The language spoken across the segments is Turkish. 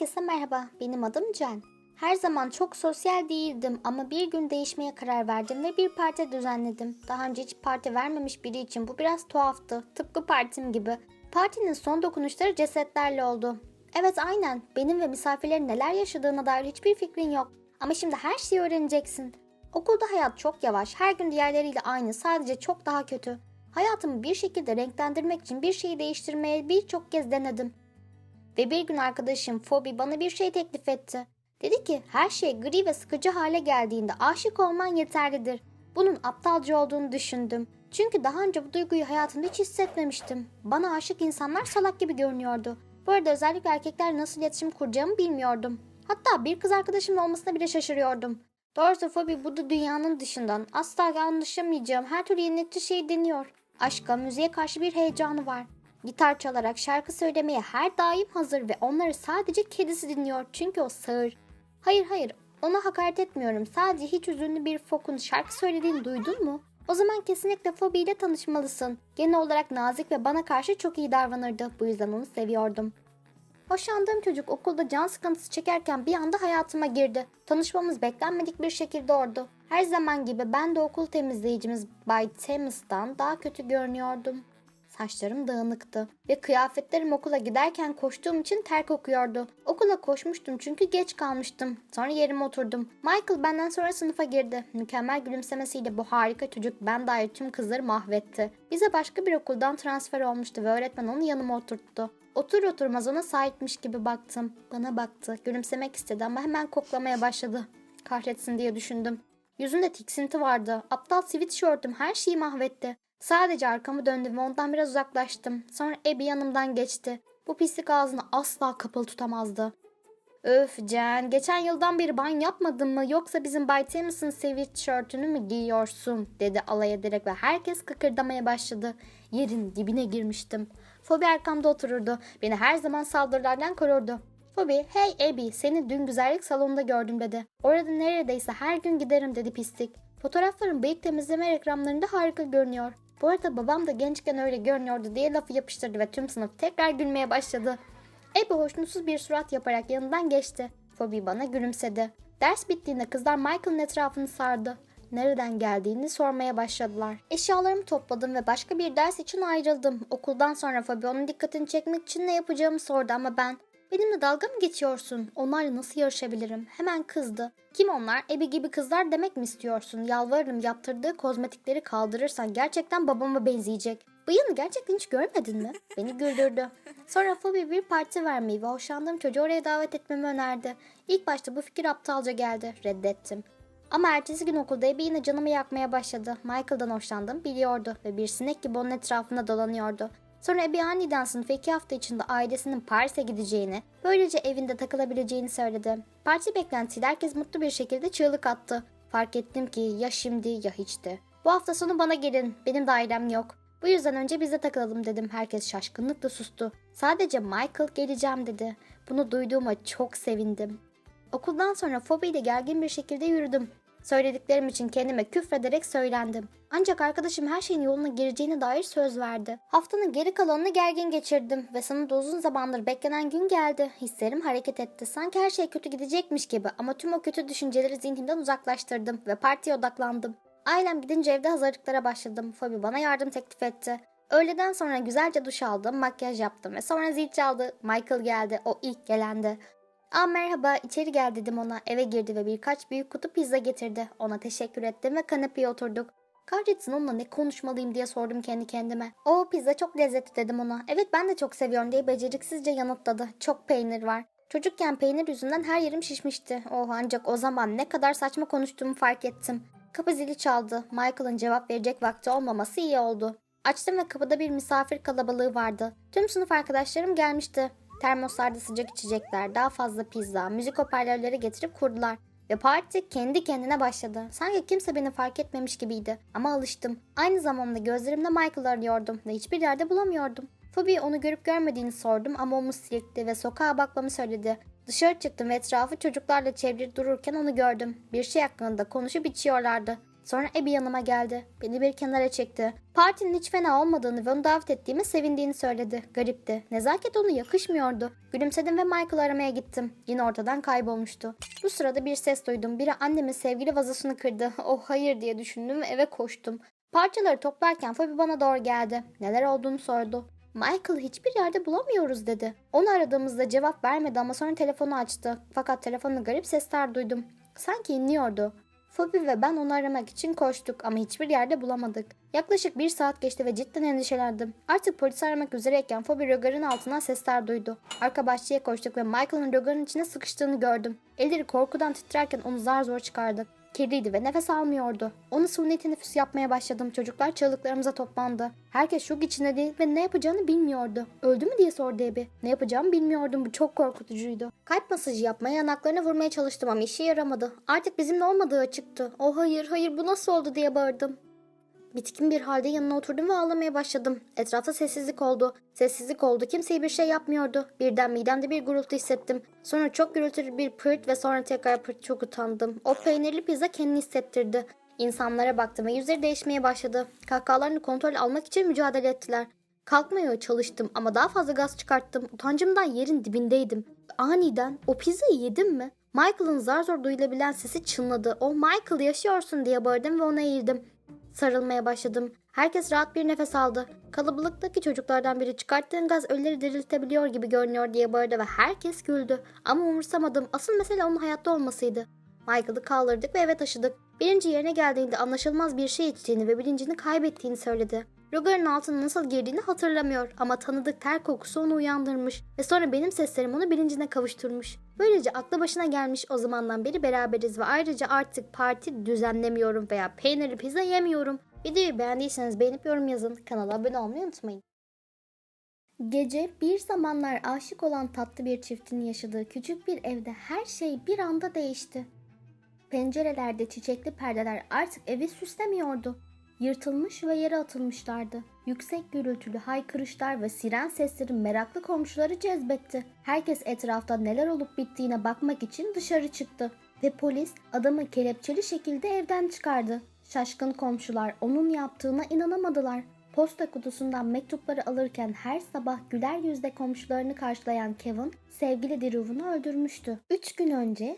Herkese merhaba, benim adım Cen. Her zaman çok sosyal değildim ama bir gün değişmeye karar verdim ve bir parti düzenledim. Daha önce hiç parti vermemiş biri için bu biraz tuhaftı, tıpkı partim gibi. Partinin son dokunuşları cesetlerle oldu. Evet aynen, benim ve misafirlerin neler yaşadığına dair hiçbir fikrin yok. Ama şimdi her şeyi öğreneceksin. Okulda hayat çok yavaş, her gün diğerleriyle aynı, sadece çok daha kötü. Hayatımı bir şekilde renklendirmek için bir şeyi değiştirmeye birçok kez denedim. Ve bir gün arkadaşım Phoebe bana bir şey teklif etti. Dedi ki her şey gri ve sıkıcı hale geldiğinde aşık olman yeterlidir. Bunun aptalca olduğunu düşündüm. Çünkü daha önce bu duyguyu hayatımda hiç hissetmemiştim. Bana aşık insanlar salak gibi görünüyordu. Bu arada özellikle erkeklerle nasıl iletişim kuracağımı bilmiyordum. Hatta bir kız arkadaşımın olmasına bile şaşırıyordum. Doğrusu Phoebe bu da dünyanın dışından asla anlaşamayacağım her türlü yenilikçi şey deniyor. Aşka, müziğe karşı bir heyecanı var. Gitar çalarak şarkı söylemeye her daim hazır ve onları sadece kedisi dinliyor çünkü o sağır. Hayır hayır ona hakaret etmiyorum. Sadece hiç üzünlü bir fokun şarkı söylediğini duydun mu? O zaman kesinlikle Phoebe ile tanışmalısın. Genel olarak nazik ve bana karşı çok iyi davranırdı. Bu yüzden onu seviyordum. Hoşlandığım çocuk okulda can sıkıntısı çekerken bir anda hayatıma girdi. Tanışmamız beklenmedik bir şekilde oldu. Her zaman gibi ben de okul temizleyicimiz Bay Thames'tan daha kötü görünüyordum. Saçlarım dağınıktı ve kıyafetlerim okula giderken koştuğum için ter kokuyordu. Okula koşmuştum çünkü geç kalmıştım. Sonra yerime oturdum. Michael benden sonra sınıfa girdi. Mükemmel gülümsemesiyle bu harika çocuk ben dair tüm kızları mahvetti. Bize başka bir okuldan transfer olmuştu ve öğretmen onu yanıma oturttu. Otur oturmaz ona sahipmiş gibi baktım. Bana baktı. Gülümsemek istedi ama hemen koklamaya başladı. Kahretsin diye düşündüm. Yüzünde tiksinti vardı. Aptal sweatshirt'üm her şeyi mahvetti. Sadece arkamı döndüm ve ondan biraz uzaklaştım. Sonra Abby yanımdan geçti. Bu pislik ağzını asla kapalı tutamazdı. Öf Jen, geçen yıldan beri banyo yapmadın mı yoksa bizim Bay Thames'ın sweatshirt'ünü mü giyiyorsun dedi alay ederek ve herkes kıkırdamaya başladı. Yerin dibine girmiştim. Phoebe arkamda otururdu. Beni her zaman saldırılardan korurdu. Phoebe, hey Abby seni dün güzellik salonunda gördüm dedi. Orada neredeyse her gün giderim dedi pislik. Fotoğrafların bıyık temizleme reklamlarında harika görünüyor. Bu arada babam da gençken öyle görünüyordu diye lafı yapıştırdı ve tüm sınıf tekrar gülmeye başladı. Abby hoşnutsuz bir surat yaparak yanından geçti. Phoebe bana gülümsedi. Ders bittiğinde kızlar Michael'ın etrafını sardı. Nereden geldiğini sormaya başladılar. Eşyalarımı topladım ve başka bir ders için ayrıldım. Okuldan sonra Phoebe onun dikkatini çekmek için ne yapacağımı sordu ama ben Benimle dalga mı geçiyorsun? Onlarla nasıl yarışabilirim? Hemen kızdı. Kim onlar? Ebi gibi kızlar demek mi istiyorsun? Yalvarırım yaptırdığı kozmetikleri kaldırırsan gerçekten babama benzeyecek. Bıyığını gerçekten hiç görmedin mi? Beni güldürdü. Sonra Phoebe bir parti vermeyi ve hoşlandığım çocuğu oraya davet etmemi önerdi. İlk başta bu fikir aptalca geldi. Reddettim. Ama ertesi gün okulda Abby yine canımı yakmaya başladı. Michael'dan hoşlandım biliyordu ve bir sinek gibi onun etrafında dolanıyordu. Sonra Abby aniden sınıfa iki hafta içinde ailesinin Paris'e gideceğini, böylece evinde takılabileceğini söyledi. Parti beklentisiyle herkes mutlu bir şekilde çığlık attı. Fark ettim ki ya şimdi ya hiçti. Bu hafta sonu bana gelin, benim de yok. Bu yüzden önce bize takılalım dedim. Herkes şaşkınlıkla sustu. Sadece Michael geleceğim dedi. Bunu duyduğuma çok sevindim. Okuldan sonra Phoebe ile gergin bir şekilde yürüdüm. Söylediklerim için kendime küfrederek söylendim. Ancak arkadaşım her şeyin yoluna gireceğine dair söz verdi. Haftanın geri kalanını gergin geçirdim ve sonunda uzun zamandır beklenen gün geldi. Hislerim hareket etti. Sanki her şey kötü gidecekmiş gibi ama tüm o kötü düşünceleri zihnimden uzaklaştırdım ve partiye odaklandım. Ailem gidince evde hazırlıklara başladım. Phoebe bana yardım teklif etti. Öğleden sonra güzelce duş aldım, makyaj yaptım ve sonra zil çaldı. Michael geldi, o ilk gelendi. Aa merhaba içeri gel dedim ona. Eve girdi ve birkaç büyük kutu pizza getirdi. Ona teşekkür ettim ve kanepeye oturduk. Kahretsin onunla ne konuşmalıyım diye sordum kendi kendime. O pizza çok lezzetli dedim ona. Evet ben de çok seviyorum diye beceriksizce yanıtladı. Çok peynir var. Çocukken peynir yüzünden her yerim şişmişti. Oh ancak o zaman ne kadar saçma konuştuğumu fark ettim. Kapı zili çaldı. Michael'ın cevap verecek vakti olmaması iyi oldu. Açtım ve kapıda bir misafir kalabalığı vardı. Tüm sınıf arkadaşlarım gelmişti. Termoslarda sıcak içecekler, daha fazla pizza, müzik hoparlörleri getirip kurdular. Ve parti kendi kendine başladı. Sanki kimse beni fark etmemiş gibiydi. Ama alıştım. Aynı zamanda gözlerimde Michael'ı arıyordum ve hiçbir yerde bulamıyordum. Phoebe onu görüp görmediğini sordum ama omuz silkti ve sokağa bakmamı söyledi. Dışarı çıktım ve etrafı çocuklarla çevrili dururken onu gördüm. Bir şey hakkında konuşup içiyorlardı. Sonra Abby yanıma geldi. Beni bir kenara çekti. Partinin hiç fena olmadığını ve onu davet ettiğime sevindiğini söyledi. Garipti. Nezaket ona yakışmıyordu. Gülümsedim ve Michael'ı aramaya gittim. Yine ortadan kaybolmuştu. Bu sırada bir ses duydum. Biri annemin sevgili vazosunu kırdı. Oh hayır diye düşündüm ve eve koştum. Parçaları toplarken Phoebe bana doğru geldi. Neler olduğunu sordu. Michael'ı hiçbir yerde bulamıyoruz dedi. Onu aradığımızda cevap vermedi ama sonra telefonu açtı. Fakat telefonda garip sesler duydum. Sanki inliyordu. Phoebe ve ben onu aramak için koştuk ama hiçbir yerde bulamadık. Yaklaşık bir saat geçti ve cidden endişelendim. Artık polisi aramak üzereyken Phoebe rögarın altından sesler duydu. Arka bahçeye koştuk ve Michael'ın rögarın içine sıkıştığını gördüm. Elleri korkudan titrerken onu zar zor çıkardık. Kirliydi ve nefes almıyordu. Onu suni teneffüs yapmaya başladım. Çocuklar çığlıklarımıza toplandı. Herkes şok içindeydi ve ne yapacağını bilmiyordu. Öldü mü diye sordu Ebi. Ne yapacağımı bilmiyordum. Bu çok korkutucuydu. Kalp masajı yapmaya yanaklarına vurmaya çalıştım ama işe yaramadı. Artık bizimle olmadığı açıktı. Oh hayır hayır bu nasıl oldu diye bağırdım. Bitkin bir halde yanına oturdum ve ağlamaya başladım. Etrafta sessizlik oldu. Sessizlik oldu. Kimseye bir şey yapmıyordu. Birden midemde bir gurultu hissettim. Sonra çok gürültülü bir pırt ve sonra tekrar pırt çok utandım. O peynirli pizza kendini hissettirdi. İnsanlara baktım ve yüzleri değişmeye başladı. Kahkahalarını kontrol almak için mücadele ettiler. Kalkmaya çalıştım ama daha fazla gaz çıkarttım. Utancımdan yerin dibindeydim. Aniden o pizzayı yedim mi? Michael'ın zar zor duyulabilen sesi çınladı. O Michael yaşıyorsun diye bağırdım ve ona eğildim. Sarılmaya başladım. Herkes rahat bir nefes aldı. Kalabalıktaki çocuklardan biri çıkarttığın gaz ölüleri diriltebiliyor gibi görünüyor diye bağırdı ve herkes güldü. Ama umursamadım. Asıl mesele onun hayatta olmasıydı. Michael'ı kaldırdık ve eve taşıdık. Birinci yerine geldiğinde anlaşılmaz bir şey içtiğini ve bilincini kaybettiğini söyledi. Rögarın altına nasıl girdiğini hatırlamıyor ama tanıdık ter kokusu onu uyandırmış ve sonra benim seslerim onu bilincine kavuşturmuş. Böylece aklı başına gelmiş o zamandan beri beraberiz ve ayrıca artık parti düzenlemiyorum veya peynirli pizza yemiyorum. Videoyu beğendiyseniz beğenip yorum yazın. Kanala abone olmayı unutmayın. Gece bir zamanlar aşık olan tatlı bir çiftin yaşadığı küçük bir evde her şey bir anda değişti. Pencerelerde çiçekli perdeler artık evi süslemiyordu. Yırtılmış ve yere atılmışlardı. Yüksek gürültülü haykırışlar ve siren sesleri meraklı komşuları cezbetti. Herkes etrafta neler olup bittiğine bakmak için dışarı çıktı. Ve polis adamı kelepçeli şekilde evden çıkardı. Şaşkın komşular onun yaptığına inanamadılar. Posta kutusundan mektupları alırken her sabah güler yüzle komşularını karşılayan Kevin, sevgili Drew'unu öldürmüştü. Üç gün önce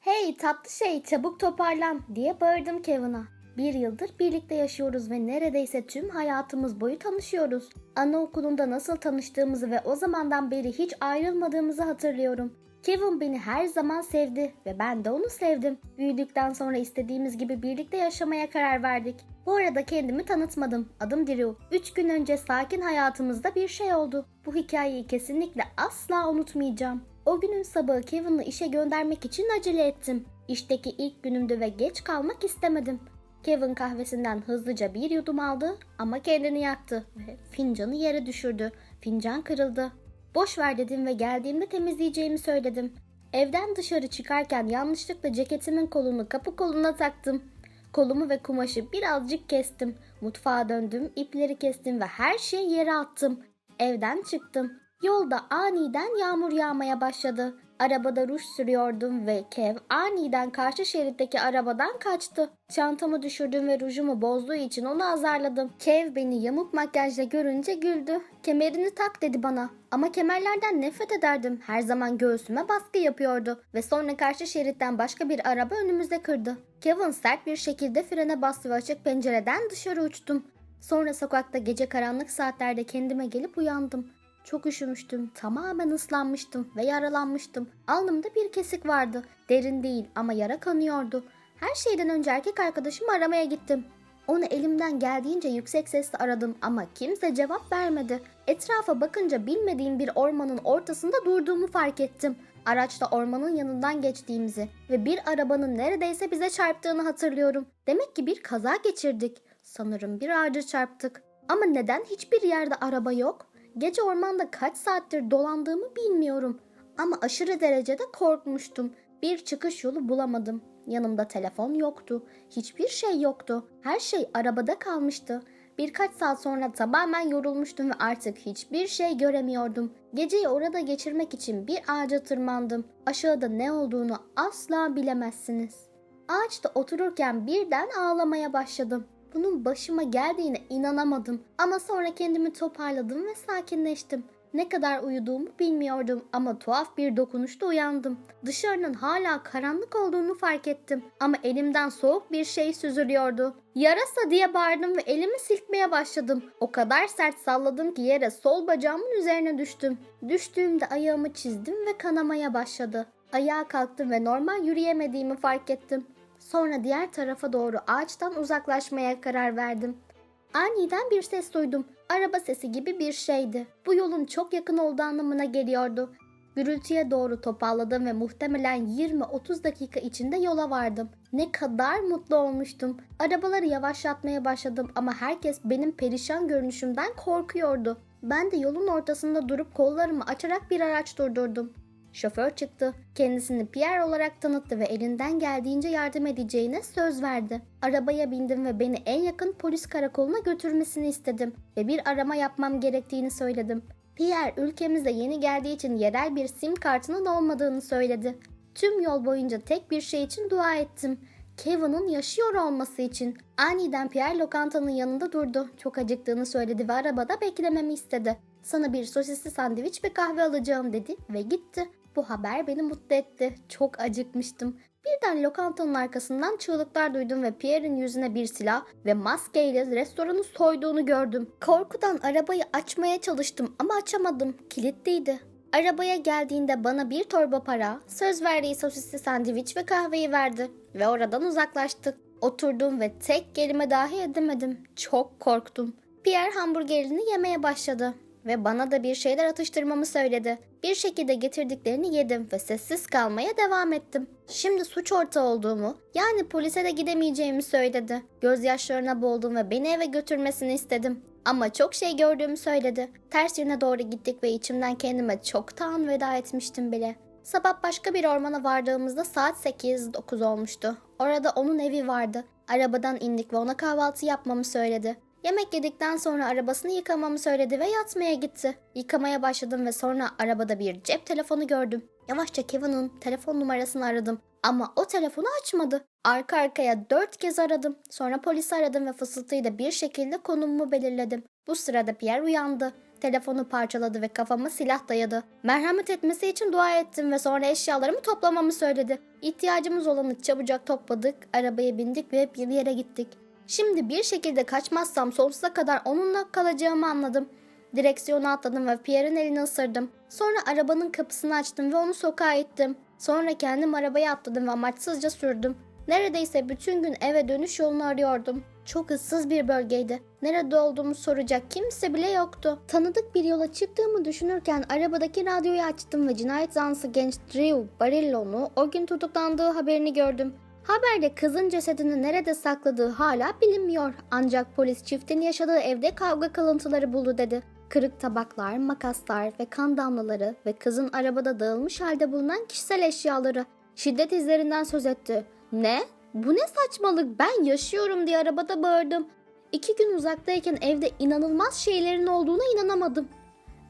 Hey tatlı şey çabuk toparlan diye bağırdım Kevin'a. Bir yıldır birlikte yaşıyoruz ve neredeyse tüm hayatımız boyu tanışıyoruz. Anaokulunda nasıl tanıştığımızı ve o zamandan beri hiç ayrılmadığımızı hatırlıyorum. Kevin beni her zaman sevdi ve ben de onu sevdim. Büyüdükten sonra istediğimiz gibi birlikte yaşamaya karar verdik. Bu arada kendimi tanıtmadım. Adım Drew. Üç gün önce sakin hayatımızda bir şey oldu. Bu hikayeyi kesinlikle asla unutmayacağım. O günün sabahı Kevin'ı işe göndermek için acele ettim. İşteki ilk günümdü ve geç kalmak istemedim. Kevin kahvesinden hızlıca bir yudum aldı ama kendini yaktı ve fincanı yere düşürdü. Fincan kırıldı. Boş ver dedim ve geldiğimde temizleyeceğimi söyledim. Evden dışarı çıkarken yanlışlıkla ceketimin kolunu kapı koluna taktım. Kolumu ve kumaşı birazcık kestim. Mutfağa döndüm, ipleri kestim ve her şeyi yere attım. Evden çıktım. Yolda aniden yağmur yağmaya başladı. Arabada ruj sürüyordum ve Kev aniden karşı şeritteki arabadan kaçtı. Çantamı düşürdüm ve rujumu bozduğu için onu azarladım. Kev beni yamuk makyajla görünce güldü. Kemerini tak dedi bana. Ama kemerlerden nefret ederdim. Her zaman göğsüme baskı yapıyordu. Ve sonra karşı şeritten başka bir araba önümüze kırdı. Kevin sert bir şekilde frene bastı ve açık pencereden dışarı uçtum. Sonra sokakta gece karanlık saatlerde kendime gelip uyandım. Çok üşümüştüm, tamamen ıslanmıştım ve yaralanmıştım. Alnımda bir kesik vardı. Derin değil ama yara kanıyordu. Her şeyden önce erkek arkadaşımı aramaya gittim. Onu elimden geldiğince yüksek sesle aradım ama kimse cevap vermedi. Etrafa bakınca bilmediğim bir ormanın ortasında durduğumu fark ettim. Araçta ormanın yanından geçtiğimizi ve bir arabanın neredeyse bize çarptığını hatırlıyorum. Demek ki bir kaza geçirdik. Sanırım bir ağaca çarptık. Ama neden hiçbir yerde araba yok? Gece ormanda kaç saattir dolandığımı bilmiyorum. Ama aşırı derecede korkmuştum. Bir çıkış yolu bulamadım. Yanımda telefon yoktu. Hiçbir şey yoktu. Her şey arabada kalmıştı. Birkaç saat sonra tamamen yorulmuştum ve artık hiçbir şey göremiyordum. Geceyi orada geçirmek için bir ağaca tırmandım. Aşağıda ne olduğunu asla bilemezsiniz. Ağaçta otururken birden ağlamaya başladım. Bunun başıma geldiğine inanamadım. Ama sonra kendimi toparladım ve sakinleştim. Ne kadar uyuduğumu bilmiyordum ama tuhaf bir dokunuşta uyandım. Dışarının hala karanlık olduğunu fark ettim ama elimden soğuk bir şey süzülüyordu. Yarasa diye bağırdım ve elimi silkmeye başladım. O kadar sert salladım ki yere sol bacağımın üzerine düştüm. Düştüğümde ayağımı çizdim ve kanamaya başladı. Ayağa kalktım ve normal yürüyemediğimi fark ettim. Sonra diğer tarafa doğru ağaçtan uzaklaşmaya karar verdim. Aniden bir ses duydum. Araba sesi gibi bir şeydi. Bu yolun çok yakın olduğu anlamına geliyordu. Gürültüye doğru toparladım ve muhtemelen 20-30 dakika içinde yola vardım. Ne kadar mutlu olmuştum. Arabaları yavaşlatmaya başladım ama herkes benim perişan görünüşümden korkuyordu. Ben de yolun ortasında durup kollarımı açarak bir araç durdurdum. Şoför çıktı. Kendisini Pierre olarak tanıttı ve elinden geldiğince yardım edeceğine söz verdi. Arabaya bindim ve beni en yakın polis karakoluna götürmesini istedim ve bir arama yapmam gerektiğini söyledim. Pierre ülkemize yeni geldiği için yerel bir sim kartının olmadığını söyledi. Tüm yol boyunca tek bir şey için dua ettim. Kevin'ın yaşıyor olması için. Aniden Pierre lokantanın yanında durdu. Çok acıktığını söyledi ve arabada beklememi istedi. Sana bir sosisli sandviç ve kahve alacağım dedi ve gitti. Bu haber beni mutlu etti. Çok acıkmıştım. Birden lokantanın arkasından çığlıklar duydum ve Pierre'in yüzüne bir silah ve maskeyle restoranı soyduğunu gördüm. Korkudan arabayı açmaya çalıştım ama açamadım. Kilitliydi. Arabaya geldiğinde bana bir torba para, söz verdiği sosisli sandviç ve kahveyi verdi ve oradan uzaklaştık. Oturdum ve tek kelime dahi edemedim. Çok korktum. Pierre hamburgerini yemeye başladı ve bana da bir şeyler atıştırmamı söyledi. Bir şekilde getirdiklerini yedim ve sessiz kalmaya devam ettim. Şimdi suç ortağı olduğumu, yani polise de gidemeyeceğimi söyledi. Gözyaşlarına boğuldum ve beni eve götürmesini istedim. Ama çok şey gördüğümü söyledi. Ters yöne doğru gittik ve içimden kendime çoktan veda etmiştim bile. Sabah başka bir ormana vardığımızda saat 8-9 olmuştu. Orada onun evi vardı. Arabadan indik ve ona kahvaltı yapmamı söyledi. Yemek yedikten sonra arabasını yıkamamı söyledi ve yatmaya gitti. Yıkamaya başladım ve sonra arabada bir cep telefonu gördüm. Yavaşça Kevin'in telefon numarasını aradım ama o telefonu açmadı. Arka arkaya dört kez aradım. Sonra polisi aradım ve fısıltıyla bir şekilde konumumu belirledim. Bu sırada Pierre uyandı. Telefonu parçaladı ve kafama silah dayadı. Merhamet etmesi için dua ettim ve sonra eşyalarımı toplamamı söyledi. İhtiyacımız olanı çabucak topladık, arabaya bindik ve bir yere gittik. Şimdi bir şekilde kaçmazsam sonsuza kadar onunla kalacağımı anladım. Direksiyonu atladım ve Pierre'in elini ısırdım. Sonra arabanın kapısını açtım ve onu sokağa ittim. Sonra kendim arabaya atladım ve amaçsızca sürdüm. Neredeyse bütün gün eve dönüş yolunu arıyordum. Çok ıssız bir bölgeydi. Nerede olduğumu soracak kimse bile yoktu. Tanıdık bir yola çıktığımı düşünürken arabadaki radyoyu açtım ve cinayet zanlısı genç Drew Barillo'nu o gün tutuklandığı haberini gördüm. Haberde kızın cesedini nerede sakladığı hala bilinmiyor. Ancak polis çiftin yaşadığı evde kavga kalıntıları buldu dedi. Kırık tabaklar, makaslar ve kan damlaları ve kızın arabada dağılmış halde bulunan kişisel eşyaları. Şiddet izlerinden söz etti. Ne? Bu ne saçmalık? Ben yaşıyorum diye arabada bağırdım. İki gün uzaktayken evde inanılmaz şeylerin olduğuna inanamadım.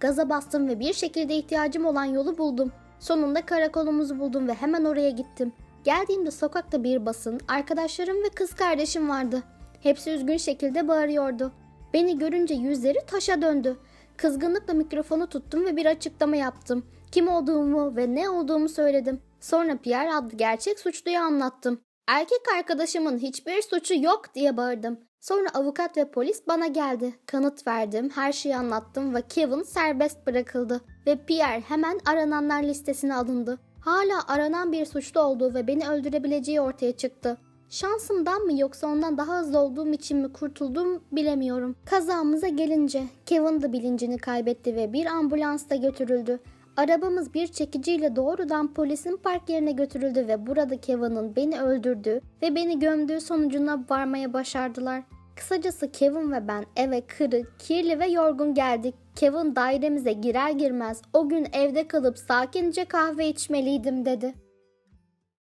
Gaza bastım ve bir şekilde ihtiyacım olan yolu buldum. Sonunda karakolumuzu buldum ve hemen oraya gittim. Geldiğimde sokakta bir basın, arkadaşlarım ve kız kardeşim vardı. Hepsi üzgün şekilde bağırıyordu. Beni görünce yüzleri taşa döndü. Kızgınlıkla mikrofonu tuttum ve bir açıklama yaptım. Kim olduğumu ve ne olduğumu söyledim. Sonra Pierre adlı gerçek suçluyu anlattım. Erkek arkadaşımın hiçbir suçu yok diye bağırdım. Sonra avukat ve polis bana geldi. Kanıt verdim, her şeyi anlattım ve Kevin serbest bırakıldı. Ve Pierre hemen arananlar listesine alındı. Hala aranan bir suçlu olduğu ve beni öldürebileceği ortaya çıktı. Şansımdan mı yoksa ondan daha hızlı olduğum için mi kurtuldum bilemiyorum. Kazamıza gelince Kevin de bilincini kaybetti ve bir ambulansla götürüldü. Arabamız bir çekiciyle doğrudan polisin park yerine götürüldü ve burada Kevin'in beni öldürdüğü ve beni gömdüğü sonucuna varmaya başardılar. Kısacası Kevin ve ben eve kırık, kirli ve yorgun geldik. Kevin dairemize girer girmez o gün evde kalıp sakince kahve içmeliydim dedi.